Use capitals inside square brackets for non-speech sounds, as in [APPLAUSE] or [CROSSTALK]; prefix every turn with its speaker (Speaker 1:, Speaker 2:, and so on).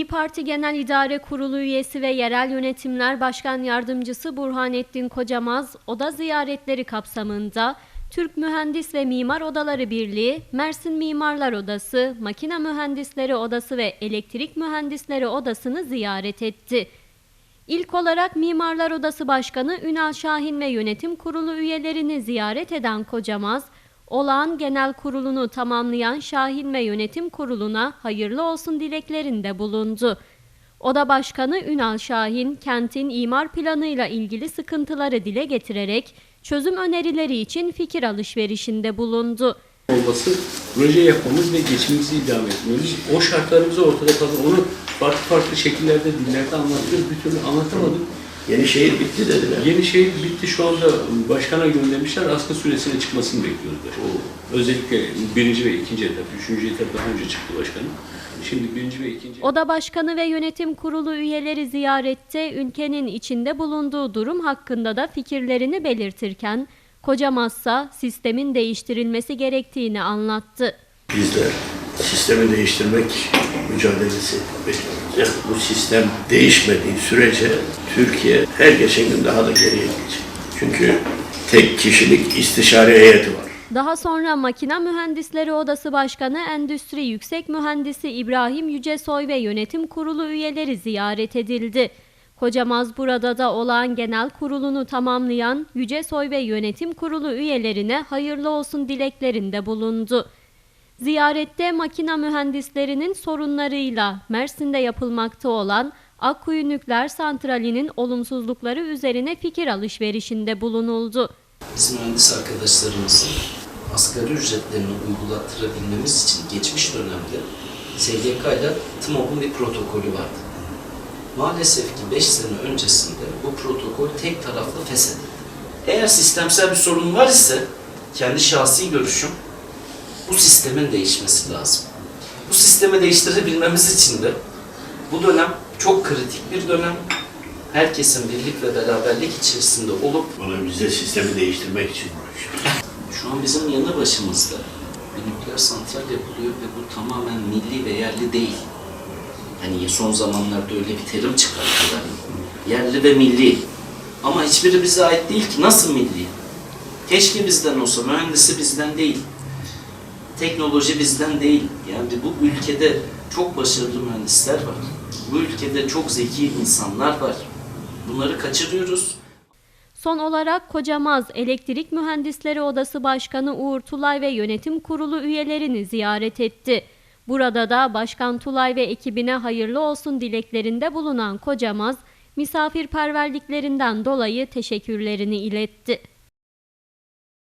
Speaker 1: İyi Parti Genel İdare Kurulu üyesi ve Yerel Yönetimler Başkan Yardımcısı Burhanettin Kocamaz, oda ziyaretleri kapsamında Türk Mühendis ve Mimar Odaları Birliği, Mersin Mimarlar Odası, Makine Mühendisleri Odası ve Elektrik Mühendisleri Odası'nı ziyaret etti. İlk olarak Mimarlar Odası Başkanı Ünal Şahin ve Yönetim Kurulu üyelerini ziyaret eden Kocamaz, olağan genel kurulunu tamamlayan Şahin ve Yönetim Kurulu'na hayırlı olsun dileklerinde bulundu. Oda Başkanı Ünal Şahin, kentin imar planıyla ilgili sıkıntıları dile getirerek çözüm önerileri için fikir alışverişinde bulundu.
Speaker 2: olması proje yapmamız ve geçimimizi idame etmemiz. O şartlarımızı ortada kaldı. Onu farklı farklı şekillerde, dillerde anlatıyoruz. Bir türlü anlatamadık.
Speaker 3: Yeni şehir bitti dediler.
Speaker 2: Yeni şehir bitti şu anda başkana göndermişler. Askı süresine çıkmasını bekliyorlar. O özellikle birinci ve ikinci etap, üçüncü etap daha önce çıktı başkanım. Şimdi birinci ve ikinci
Speaker 1: Oda Başkanı ve Yönetim Kurulu üyeleri ziyarette ülkenin içinde bulunduğu durum hakkında da fikirlerini belirtirken, Kocamazsa sistemin değiştirilmesi gerektiğini anlattı.
Speaker 3: Bizler sistemi değiştirmek mücadelesi veriyoruz. Yani bu sistem değişmediği sürece Türkiye her geçen gün daha da geriye gidecek. Çünkü tek kişilik istişare heyeti var.
Speaker 1: Daha sonra Makine Mühendisleri Odası Başkanı Endüstri Yüksek Mühendisi İbrahim Yücesoy ve Yönetim Kurulu üyeleri ziyaret edildi. Kocamaz burada da olağan genel kurulunu tamamlayan Yücesoy ve Yönetim Kurulu üyelerine hayırlı olsun dileklerinde bulundu. Ziyarette makina mühendislerinin sorunlarıyla Mersin'de yapılmakta olan Akkuyu Nükleer Santrali'nin olumsuzlukları üzerine fikir alışverişinde bulunuldu.
Speaker 4: Biz mühendis arkadaşlarımızın asgari ücretlerini uygulattırabilmemiz için geçmiş dönemde SGK ile TMOB'un bir protokolü vardı. Maalesef ki 5 sene öncesinde bu protokol tek taraflı feshedildi. Eğer sistemsel bir sorun var ise kendi şahsi görüşüm bu sistemin değişmesi lazım. Bu sistemi değiştirebilmemiz için de bu dönem çok kritik bir dönem. Herkesin birlik ve beraberlik içerisinde olup
Speaker 3: Bana bize sistemi değiştirmek için uğraşıyoruz. [LAUGHS]
Speaker 4: Şu an bizim yanı başımızda bir nükleer santral yapılıyor ve bu tamamen milli ve yerli değil. Hani son zamanlarda öyle bir terim çıkarttılar. Yerli ve milli. Ama hiçbiri bize ait değil ki. Nasıl milli? Keşke bizden olsa. Mühendisi bizden değil. Teknoloji bizden değil. Yani bu ülkede çok başarılı mühendisler var. Bu ülkede çok zeki insanlar var. Bunları kaçırıyoruz.
Speaker 1: Son olarak Kocamaz Elektrik Mühendisleri Odası Başkanı Uğur Tulay ve Yönetim Kurulu üyelerini ziyaret etti. Burada da Başkan Tulay ve ekibine hayırlı olsun dileklerinde bulunan Kocamaz, misafirperverliklerinden dolayı teşekkürlerini iletti.